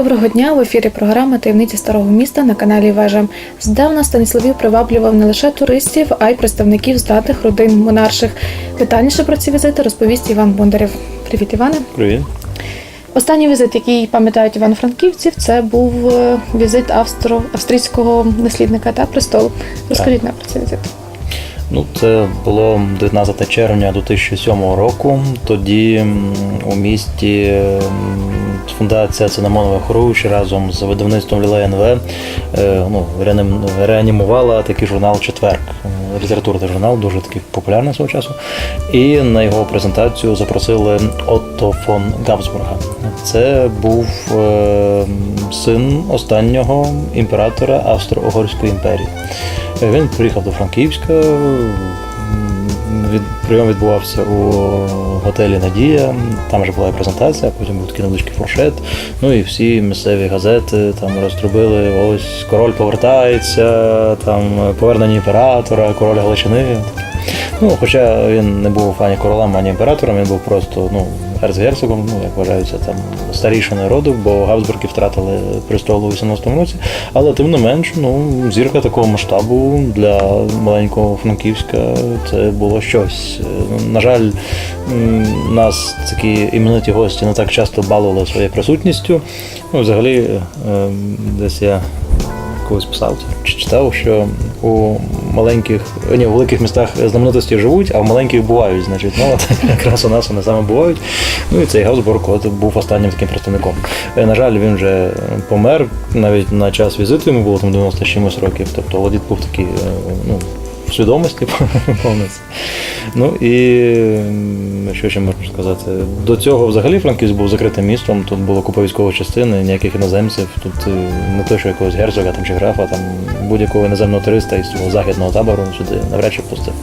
Доброго дня в ефірі програма Таємниці старого міста на каналі Вежа. Здавна Станіславів приваблював не лише туристів, а й представників здатних родин монарших. Детальніше про ці візити розповість Іван Бондарєв. Привіт, Іване. Привіт. Останній візит, який пам'ятають івано-франківців, це був е, візит австро австрійського наслідника та престолу. Розкажіть нам про цей візит. Ну, це було 19 червня 2007 року. Тоді у місті фундація Цинамонових Руч разом з видавництвом Лілей НВ е, ну, реанімувала такий журнал Четверг. е, Літературний журнал, дуже такий популярний свого часу. І на його презентацію запросили Отто фон Габсбурга. Це був е, син останнього імператора Австро-Угорської імперії. Він приїхав до Франківська. Від, прийом відбувався у готелі Надія. Там вже була і презентація, потім був такий невеличкий фуршет. Ну і всі місцеві газети там розтрубили: ось король повертається, там повернення імператора, король Галичини. Ну, хоча він не був ані королем, ані імператором, він був просто ну, ерцгерцогом, ну, як вважаються, там старішиною роду, бо Габсбурги втратили престол у 18-му році. Але тим не менш, ну, зірка такого масштабу для маленького Франківська це було щось. На жаль, нас такі імениті гості не так часто балували своєю присутністю. Ну, взагалі, е, десь я колись писав чи читав, що у маленьких, ні, у великих містах знаменитості живуть, а в маленьких бувають. Значить, ну от якраз у нас вони саме бувають. Ну і цей Габсбург от був останнім таким представником. Е, На жаль, він вже помер навіть на час візиту йому було там 90 чимось років. Тобто Володіт був такий, е, ну. Свідомості повністю. Ну і що ще можна сказати? До цього взагалі Франківськ був закритим містом, тут було купа військової частини, ніяких іноземців. Тут е, не те, що якогось герцога там, чи графа, там будь-якого іноземного туриста із цього західного табору сюди навряд чи пустив.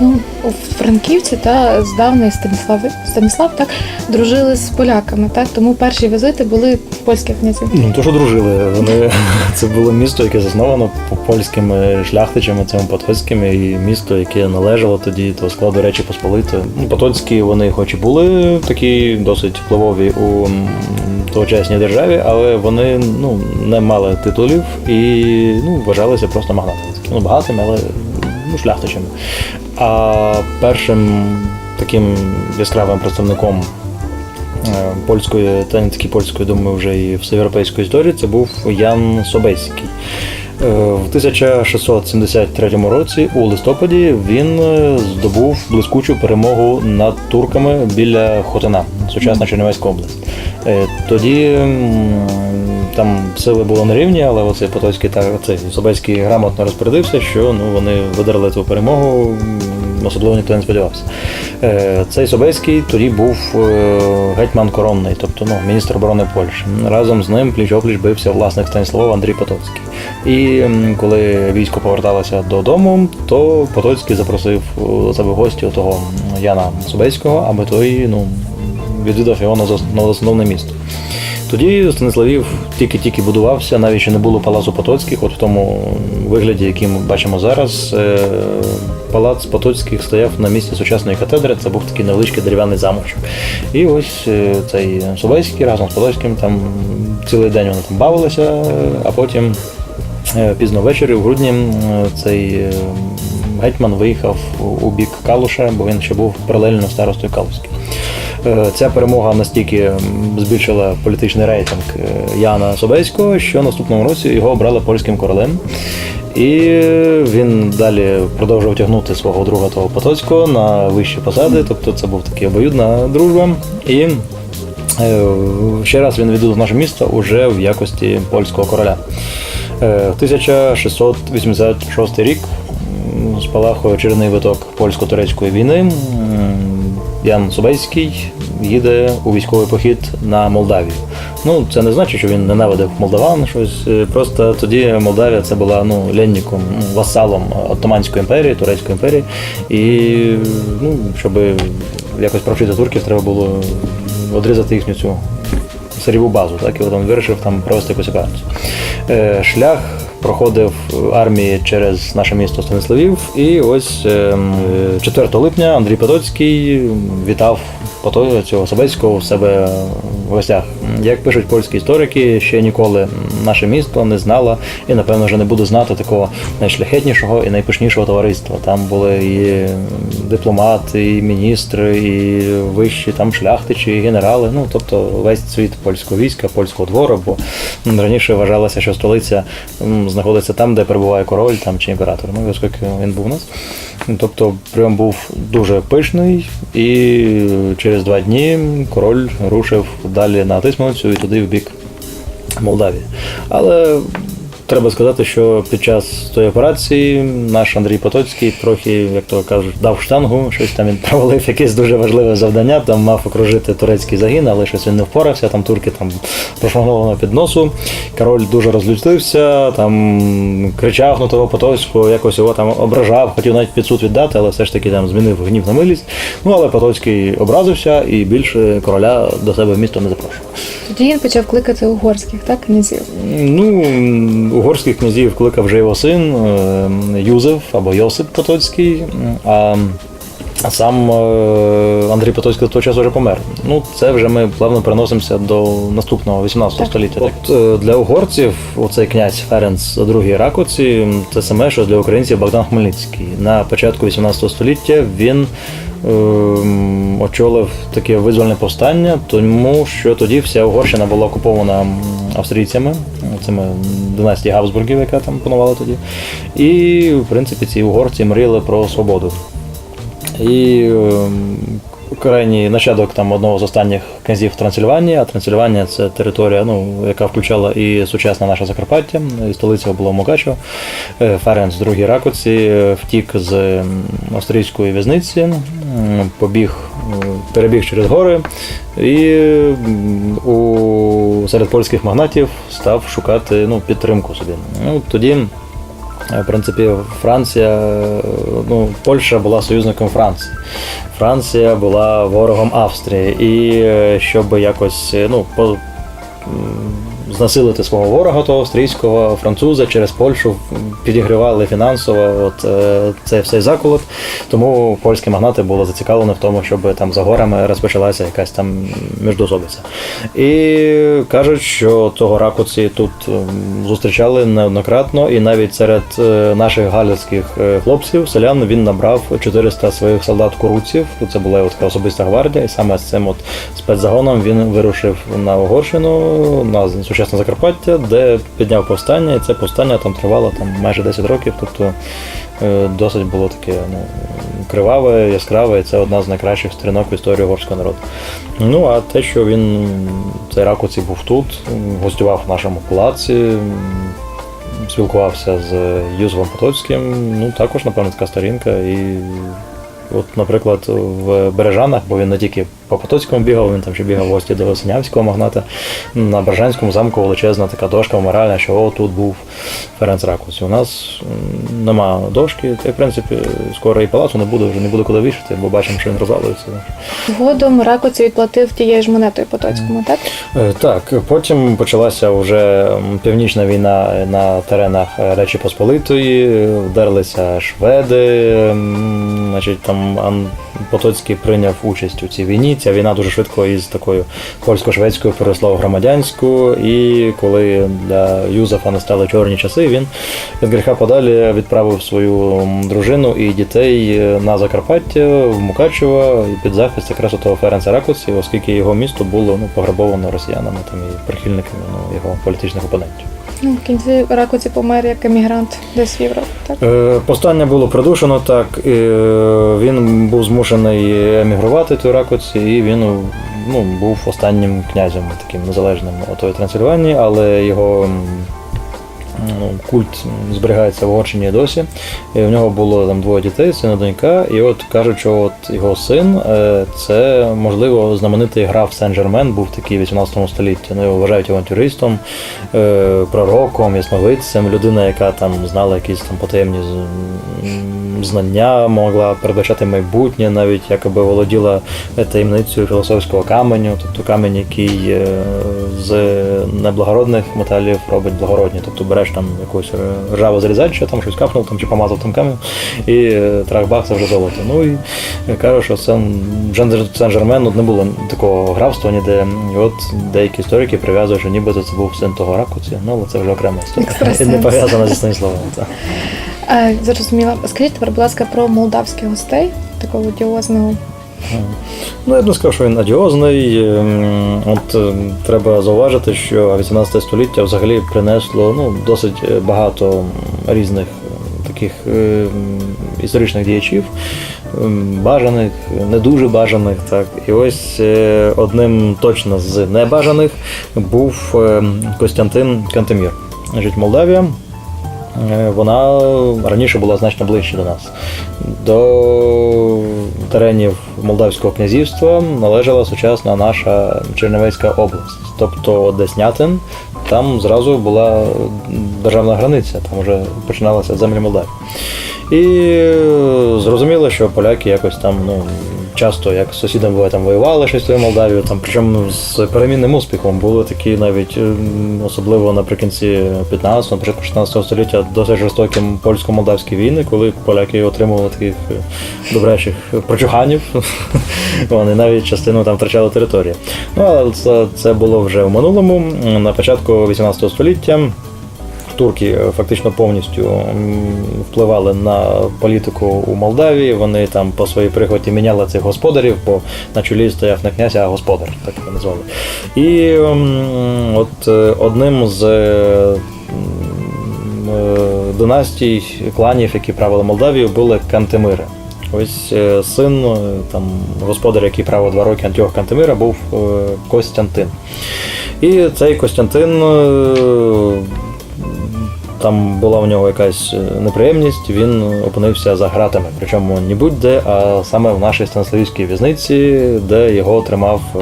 Ну, у Франківці та здавна Станіслав Станіслав так дружили з поляками, так тому перші візити були польських князів. Ну, то, що дружили, вони це було місто, яке засновано польськими шляхтичами, цими потоцькими, і місто, яке належало тоді до складу Речі Посполитої. Ну, Потоцькі вони, хоч і були такі досить впливові у тогочасній державі, але вони ну, не мали титулів і ну, вважалися просто магнатами. Ну, багатими, але ну, шляхтичами. А першим таким яскравим представником е, польської, та не польської, думаю, вже і всеєвропейської історії, це був Ян Собеський. Е, В 1673 році у листопаді він е, здобув блискучу перемогу над турками біля Хотина, сучасна Чернівецька область. Тоді там сили були на рівні, але оцей Потоцький та оцей Собецький грамотно розпорядився, що ну, вони видерли цю перемогу, особливо ніхто не сподівався. Е, Цей Собецький тоді був е, гетьман коронний, тобто ну, міністр оборони Польщі. Разом з ним пліч-опліч бився власник Станіслава Андрій Потоцький. І коли військо поверталося додому, то Потоцький запросив до себе в гості того Яна Собецького, аби той ну, відвідав його на зас- на основне місто. Тоді Станіславів тільки-тільки будувався, навіть ще не було палацу Потоцьких, от в тому вигляді, який ми бачимо зараз. е, Палац Потоцьких стояв на місці сучасної катедри, це був такий невеличкий дерев'яний замочок. І ось е, цей Собецький разом з Потоцьким там цілий день вони там бавилися, а потім е, пізно ввечері, в грудні, цей е, гетьман виїхав у- бік Калуша, бо він ще був паралельно старостою Калуським. Е, Ця перемога настільки збільшила політичний рейтинг е, Яна Собецького, що наступному році його обрали польським королем. І він далі продовжував тягнути свого друга того Потоцького на вищі посади, тобто це був такий обоюдна дружба. І е, ще раз він відвідав наше місто уже в якості польського короля. Е, 1686 рік спалахує очередний виток польсько-турецької війни. Ян Собецький їде у військовий похід на Молдавію. Ну, це не значить, що він ненавидив молдаван. Щось е, просто тоді Молдавія це була ну ленніком, васалом Отоманської імперії, Турецької імперії. І ну, щоб якось провчити турків, треба було одрізати їхню цю сиріву базу, так і він вирішив там провести якусь операцію. Е, Шлях проходив армії через наше місто Станиславів, і ось ем, е, 4 липня Андрій Потоцький вітав цього Собецького в себе в гостях. Як пишуть польські історики, ще ніколи наше місто не знало і, напевно, вже не буде знати такого найшляхетнішого і найпишнішого товариства. Там були і дипломати, і міністри, і вищі там шляхтичі, і генерали. Ну тобто весь світ польського війська, польського двору. Бо раніше вважалося, що столиця знаходиться там, де перебуває король там чи імператор. Ну, оскільки він був у нас. Тобто прийом був дуже пишний, і через два дні король рушив далі на Тисманцю і туди в бік Молдавії. Але треба сказати, що під час тої операції наш Андрій Потоцький трохи, як то кажуть, дав штангу, щось там він провалив якесь дуже важливе завдання. Там мав окружити турецький загін, але щось він не впорався. Там турки там прошмагнули на підносу. Король дуже розлютився, там кричав на того Потоцького, якось його там ображав, хотів навіть під суд віддати, але все ж таки там змінив гнів на милість. Ну але Потоцький образився і більше короля до себе в місто не запрошував. Тоді він почав кликати угорських, так, князів. Ну, угорських князів кликав вже його син е, Юзеф або Йосип Потоцький, а а сам е, Андрій Потоцький до того часу вже помер. Ну, це вже ми плавно переносимося до наступного 18 століття. От е, для угорців оцей князь Ференц II Ракоці це саме, що для українців Богдан Хмельницький. На початку 18 століття він ем, очолив таке визвольне повстання, тому що тоді вся Угорщина була окупована австрійцями, цими династії Габсбургів, яка там панувала тоді. І, в принципі, ці угорці мріяли про свободу. І ем, крайній нащадок там одного з останніх князів Трансильванії, а Трансильванія це територія, ну, яка включала і сучасне наше Закарпаття, і столиця було Мукачево. Е, Ференц II Ракоці е, втік з ем, австрійської в'язниці, побіг, е, перебіг через гори і у, серед польських магнатів став шукати ну, підтримку собі. Ну, тоді В принципі, Франція, ну, Польща була союзником Франції. Франція була ворогом Австрії. І е, щоб якось ну, по, знасилити свого ворога, того австрійського француза через Польщу підігривали фінансово от, е, цей всей заколот. Тому польські магнати були зацікавлені в тому, щоб там за горами розпочалася якась там міждособиця. І кажуть, що того ракуці тут ем, зустрічали неоднократно, і навіть серед е, наших галицьких е, хлопців, селян, він набрав 400 своїх солдат куруців. Це була от особиста гвардія, і саме з цим от спецзагоном він вирушив на Угорщину, на сучасне Закарпаття, де підняв повстання, і це повстання там тривало там майже 10 років. Тобто е, досить було таке ну, криваве, яскраве, і це одна з найкращих сторінок в історії угорського народу. Ну а те, що він цей ракуці був тут, гостював в нашому палаці, спілкувався з Юзовим Потоцьким, ну також, напевно, така сторінка. І от, наприклад, в Бережанах, бо він не тільки по Потоцькому бігав, він там ще бігав в гості до Синявського магната. На Бережанському замку величезна така дошка меморіальна, що о, тут був Ференц Ракуці. У нас нема дошки, та в принципі скоро і палацу не буде, вже не буде куди вішати, бо бачимо, що він розвалюється. Згодом Ракоці відплатив тією ж монетою Потоцькому, так? Е, Так, потім почалася вже північна війна на теренах Речі Посполитої, вдерлися шведи, значить там Потоцький прийняв участь у цій війні. Ця війна дуже швидко із такою польсько-шведською переросла в громадянську. І коли для Юзефа настали чорні часи, він від гріха подалі відправив свою дружину і дітей е, на Закарпаття в Мукачево під захист якраз того Ференца Ракоці, оскільки його місто було ну, пограбовано росіянами там і прихильниками ну, його політичних опонентів. Ну, в кінці Ракуці помер як емігрант десь в Європі, так? Е, Повстання було придушено так. е, Він був змушений емігрувати той Ракуці, і він ну, був останнім князем таким незалежним отої Трансильванії, але його культ зберігається в Угорщині досі. І в нього було там двоє дітей, сина донька. І от кажуть, що от його син е, це можливо знаменитий граф Сен-Жермен, був такий в 18 столітті. Ну, його вважають авантюристом, е, пророком, ясновидцем, людина, яка там знала якісь там потаємні знання, могла передбачати майбутнє, навіть якоби володіла таємницею філософського каменю, тобто камінь, який е, з неблагородних металів робить благородні. Тобто береш там якусь е, ржаву зрізачу, там щось капнув там, чи помазав там камінь, і е, трах-бах, це вже золото. Ну і е, кажу, що це Сен-Жермен не було такого графства ніде. І от деякі історики прив'язують, що нібито це був син того ракуці, ну але це вже окрема історія. І не пов'язана зі Станіславом. Е, Зрозуміла. Скажіть будь ласка, про молдавських гостей, такого одіозного. Ну, я б не сказав, що він адіозний. Ем, От е, треба зауважити, що 18 століття взагалі принесло ну, досить е, багато різних таких е, історичних діячів, ем, бажаних, не дуже бажаних. Так. І ось е, одним точно з небажаних був Костянтин Кантемір. Значить, Молдавія. Е, Вона раніше була значно ближче до нас. До теренів Молдавського князівства належала сучасна наша Чернівецька область, тобто Деснятин. Там зразу була державна границя, там вже починалася землі Молдавії. І е, зрозуміло, що поляки якось там ну, часто як з сусідом буває, там воювали щось з тою Молдавією, там причому з перемінним успіхом були такі навіть ем, особливо наприкінці 15-го, початку 16 століття досить жорстокі польсько-молдавські війни, коли поляки отримували таких е, добрячих прочуганів. Вони навіть частину там втрачали території. Ну але це, це було вже в минулому. На початку 18 століття турки е, фактично повністю впливали на політику у Молдавії. Вони там по своїй прихоті міняли цих господарів, бо на чолі стояв не князь, а господар, так його назвали. І от е, одним з е, династій кланів, які правили Молдавію, були Кантемири. Ось син там господар, який правив два роки Антіох Кантемира, був Костянтин. І цей Костянтин там була у нього якась е, неприємність, він опинився за гратами. Причому не будь-де, а саме в нашій Станиславівській в'язниці, де його тримав е,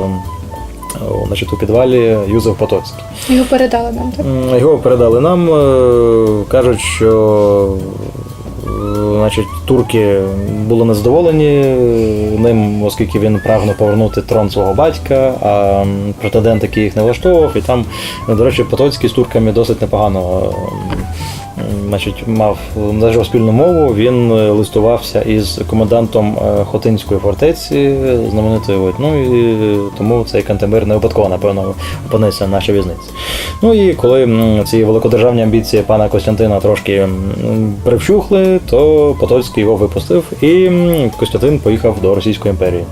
значить, у підвалі Юзеф Потоцький. Його передали нам, так? Його передали нам. е, Кажуть, що значить, турки були незадоволені ним, оскільки він прагнув повернути трон свого батька, а претендент, який їх не влаштовував. І там, до речі, Потоцький з турками досить непогано. Значить, мав належав спільну мову, він е, листувався із комендантом е, Хотинської фортеці, знаменитої. Ну і е, тому цей Кантемир не випадково, напевно, опинився в нашій в'язниці. Ну і коли ці великодержавні амбіції пана Костянтина трошки м, привщухли, то Потоцький його випустив, і Костянтин поїхав до Російської імперії.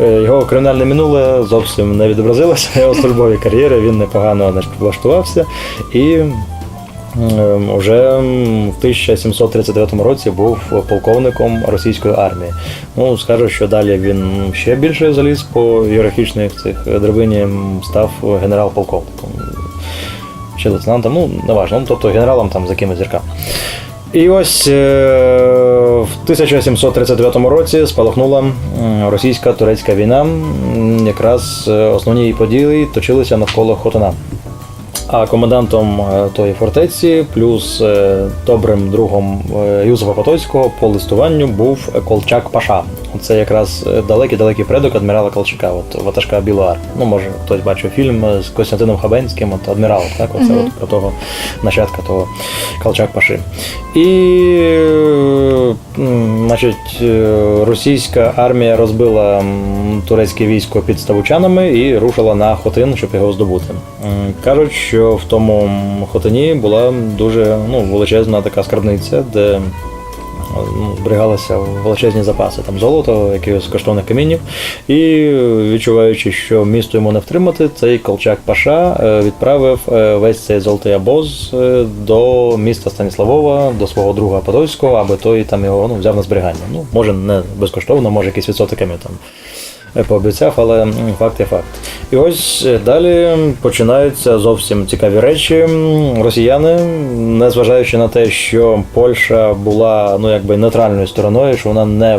Його кримінальне минуле зовсім не відобразилося його службовій кар'єрі, він непогано влаштувався. І М, в 1739 році був полковником російської армії. Ну, скажу, що далі він ще більше заліз по ієрархічних цих драбині, став генерал-полковником. Чи лейтенантом, ну, неважно, ну, тобто генералом там за кимось зірками. І ось е, в 1739 році спалахнула м, російська-турецька війна. Якраз е, основні події точилися навколо Хотина. А комендантом е, тої фортеці, плюс е, добрим другом е, Юзефа Потоцького по листуванню був Колчак Паша. Це якраз далекий-далекий предок адмірала Колчака, от ватажка Білої армії. Ну, може, хтось бачив фільм з Костянтином Хабенським, от адмірал, так? Оце Мгм. от про того нащадка того Колчак Паши. І е, значить, е, російська армія розбила турецьке військо під Ставучанами і рушила на Хотин, щоб його здобути. Кажуть, що в тому Хотині була дуже ну, величезна така скарбниця, де ну, зберігалися величезні запаси там золота, якихось коштовних камінів. І відчуваючи, що місто йому не втримати, цей Колчак Паша е, відправив е, весь цей золотий обоз е, до міста Станіславова, до свого друга Подольського, аби той там його ну, взяв на зберігання. Ну, може, не безкоштовно, може якісь відсотиками там е, пообіцяв, але факт є факт. І ось е, далі починаються зовсім цікаві речі. Росіяни, незважаючи на те, що Польща була ну якби нейтральною стороною, що вона не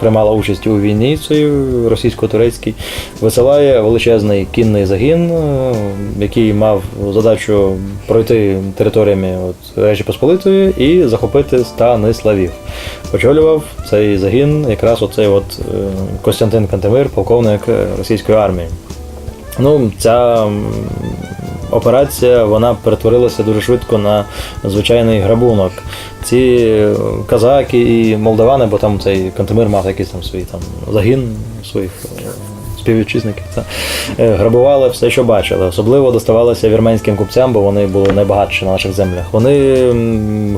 приймала участь у війні цієї російсько-турецькій, висилає величезний кінний загін, е, який мав задачу пройти територіями от, Речі Посполитої і захопити Станиславів. Очолював цей загін якраз оцей от е, Костянтин Кантемир, полковник е, російської армії. Ну, ця операція вона перетворилася дуже швидко на звичайний грабунок. Ці е, казаки і молдавани, бо там цей Кантемир мав якийсь там свій там загін своїх е, співвітчизників. Та, е, грабували все, що бачили. Особливо доставалося вірменським купцям, бо вони були найбагатші на наших землях. Вони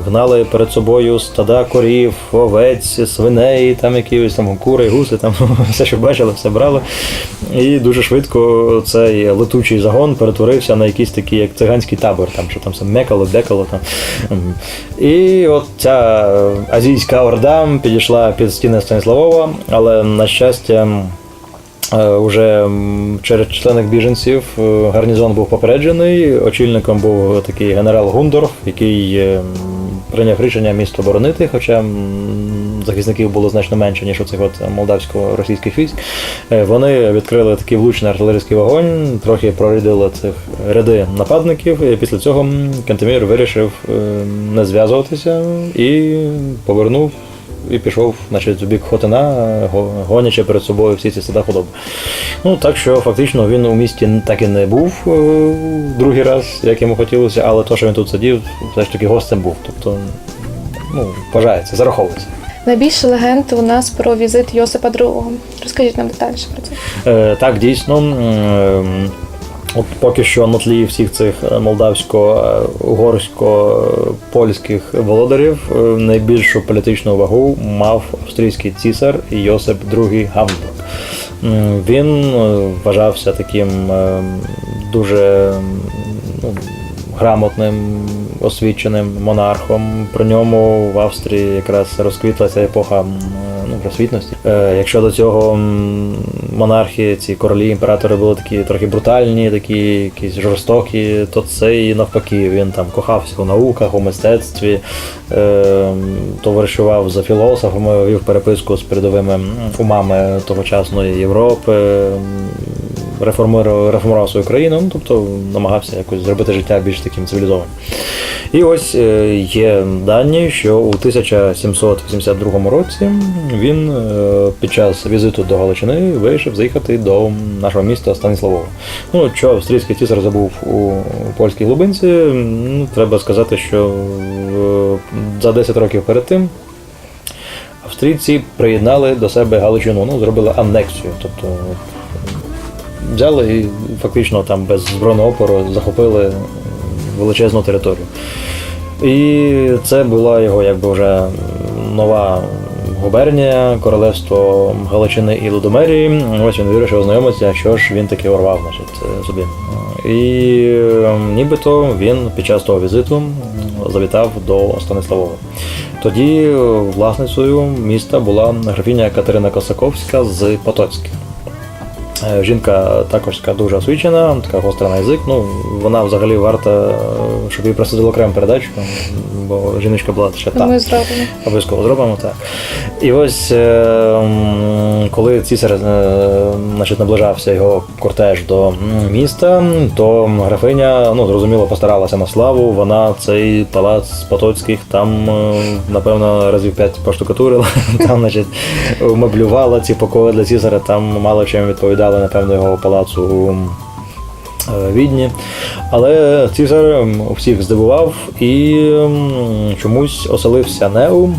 гнали перед собою стада корів, овець, свиней, там якісь там кури, гуси, там все, що бачили, все брали. І дуже швидко цей летучий загон перетворився на якийсь такий, як циганський табор, там що там все мекало, декало. Там. І от ця азійська орда підійшла під стіни Станіславова, але на щастя. Е, Уже через численних біженців е, гарнізон був попереджений. Очільником був такий генерал Гундорф, який е, прийняв рішення місто оборонити, хоча захисників було значно менше, ніж у цих от молдавсько-російських військ. Е, Вони відкрили такий влучний артилерійський вогонь, трохи прорядили цих ряди нападників. І після цього Кантемір вирішив е, не зв'язуватися і повернув і пішов значить, в бік Хотина, гонячи перед собою всі ці стада худоби. Ну так що фактично він у місті так і не був е, другий раз, як йому хотілося, але то, що він тут сидів, все ж таки гостем був. Тобто, ну, вважається, зараховується. Найбільше легенд у нас про візит Йосипа II. Розкажіть нам детальніше про це. Е, так, дійсно. м, От поки що на тлі всіх цих е, молдавсько-угорсько-польських володарів е, найбільшу політичну вагу мав австрійський цісар Йосип II Гамбург. Він е, вважався таким е, дуже ну, грамотним, освіченим монархом. При ньому в Австрії якраз розквітла ця епоха ну, просвітності. Е, Якщо до цього монархи, ці королі, імператори були такі трохи брутальні, такі якісь жорстокі, то цей навпаки, він там кохався у науках, у мистецтві, е, товаришував за філософами, вів переписку з передовими умами тогочасної Європи. Реформував, реформував свою країну, ну, тобто намагався якось зробити життя більш таким цивілізованим. І ось е, є дані, що у 1782 році він е, під час візиту до Галичини вирішив заїхати до нашого міста Станіславова. Ну, що австрійський цісар забув у польській глибинці, ну, треба сказати, що е, за 10 років перед тим австрійці приєднали до себе Галичину, ну, зробили анексію. Тобто взяли і фактично там без збройного опору захопили величезну територію. І це була його якби вже нова губернія, королевство Галичини і Лудомерії. Ось він вирішив ознайомитися, що ж він таки орвав значить, собі. І е, нібито він під час того візиту завітав до Станиславова. Тоді е, власницею міста була графіня Катерина Косаковська з Потоцьких. Е, Жінка також така дуже освічена, така гостра на язик. Ну, вона взагалі варта, щоб їй присудили окрему передачу, бо жіночка була ще та. Ми зробимо. Обов'язково зробимо так. І ось е, коли цісар е, значить, наближався його кортеж до міста, то графиня ну, зрозуміло постаралася на славу. Вона цей палац Потоцьких там, напевно, разів п'ять поштукатурила, там, значить, меблювала ці покої для цісаря, там мало чим відповідали, напевно, його палацу у е, Відні. Але Цезар всіх здивував і чомусь оселився не у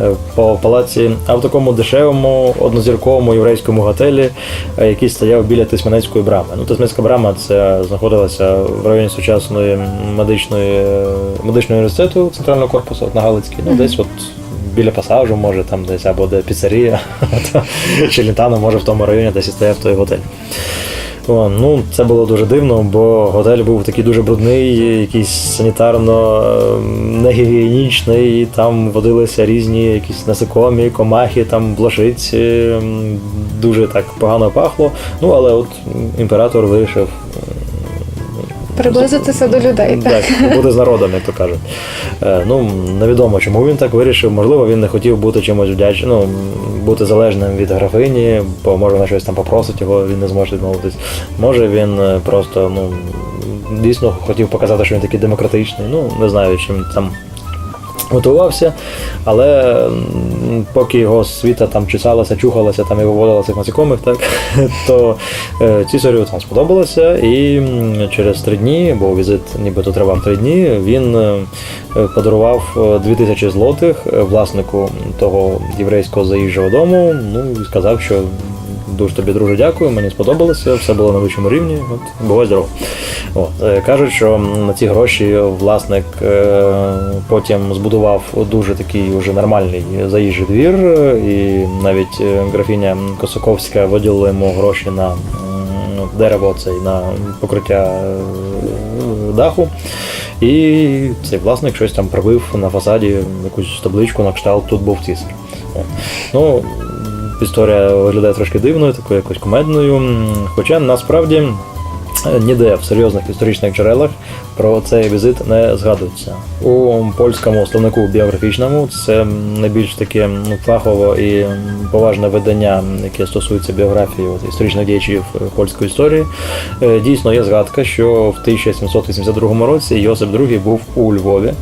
е, по палаці, а в такому дешевому однозірковому єврейському готелі, е, який стояв біля Тисменецької брами. Ну, Тисменецька брама це знаходилася в районі сучасної медичної медичного університету центрального корпусу от на Галицькій. Ну, десь от біля пасажу, може, там десь або де піцерія, чи літано, може в тому районі десь і стояв той готель. О, ну, це було дуже дивно, бо готель був такий дуже брудний, якийсь санітарно е, негігієнічний, там водилися різні якісь насекомі, комахи, там блошиці, дуже так погано пахло. Ну, але от імператор вирішив Приблизитися до людей. Так. так, бути з народом, як то кажуть. Е, ну, невідомо, чому він так вирішив. Можливо, він не хотів бути чимось вдячним, ну, бути залежним від графині, бо може вона щось там попросить його, він не зможе відмовитись. Може він е, просто ну, дійсно хотів показати, що він такий демократичний. Ну, не знаю, чим там. Готувався, але поки його світа там чесалася, чухалася, там і виводила цих насекомих, так то е, цісарю там сподобалося, і через три дні, бо візит нібито тривав три дні, він е, подарував е, 2000 злотих е, власнику того єврейського заїжджого дому. Ну і сказав, що дуже тобі друже дякую, мені сподобалося, все було на вищому рівні. От бувай здоров. От, е, кажуть, що на ці гроші власник е, потім збудував дуже такий уже нормальний заїжджий двір, і навіть е, графіня Косаковська виділила йому гроші на м, дерево, цей на покриття даху. І цей власник щось там прибив на фасаді якусь табличку на кшталт тут був цісар. Ну, історія виглядає трошки дивною, такою якось кумедною. Хоча насправді е, ніде в серйозних історичних джерелах про цей візит не згадується. У польському словнику біографічному це найбільш таке ну, фахово і поважне видання, яке стосується біографії от, історичних діячів польської історії. Е, Дійсно є згадка, що в 1782 році Йосип II був у Львові,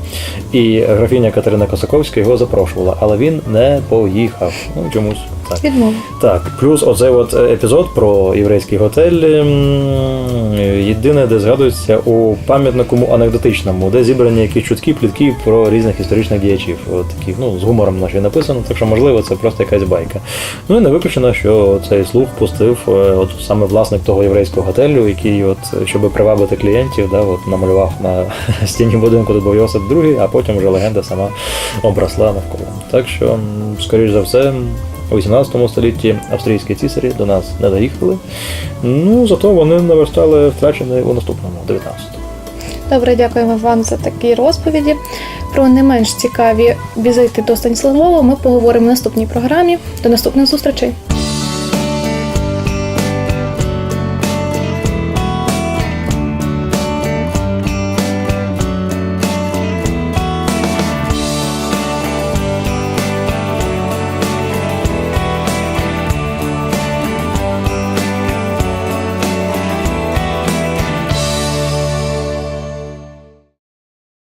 і графіня Катерина Косаковська його запрошувала, але він не поїхав. Ну чомусь так. Відмова. Так, плюс оцей от епізод про єврейський готель. Єдине, де згадується у пам'ятнику анекдотичному, де зібрані якісь чутки, плітки про різних історичних діячів. От таких, ну, з гумором наче написано, так що можливо це просто якась байка. Ну і не виключено, що цей слух пустив е, от саме власник того єврейського готелю, який, от, щоб привабити клієнтів, да, от, намалював на стіні будинку, був Йосип II, а потім вже легенда сама обросла навколо. Так що, скоріш за все. У 18 столітті австрійські цісарі до нас не доїхали. Ну, зато вони наверстали втрачене у наступному, 19-му. Добре, дякуємо вам за такі розповіді. Про не менш цікаві візити до Станіславова ми поговоримо в наступній програмі. До наступних зустрічей.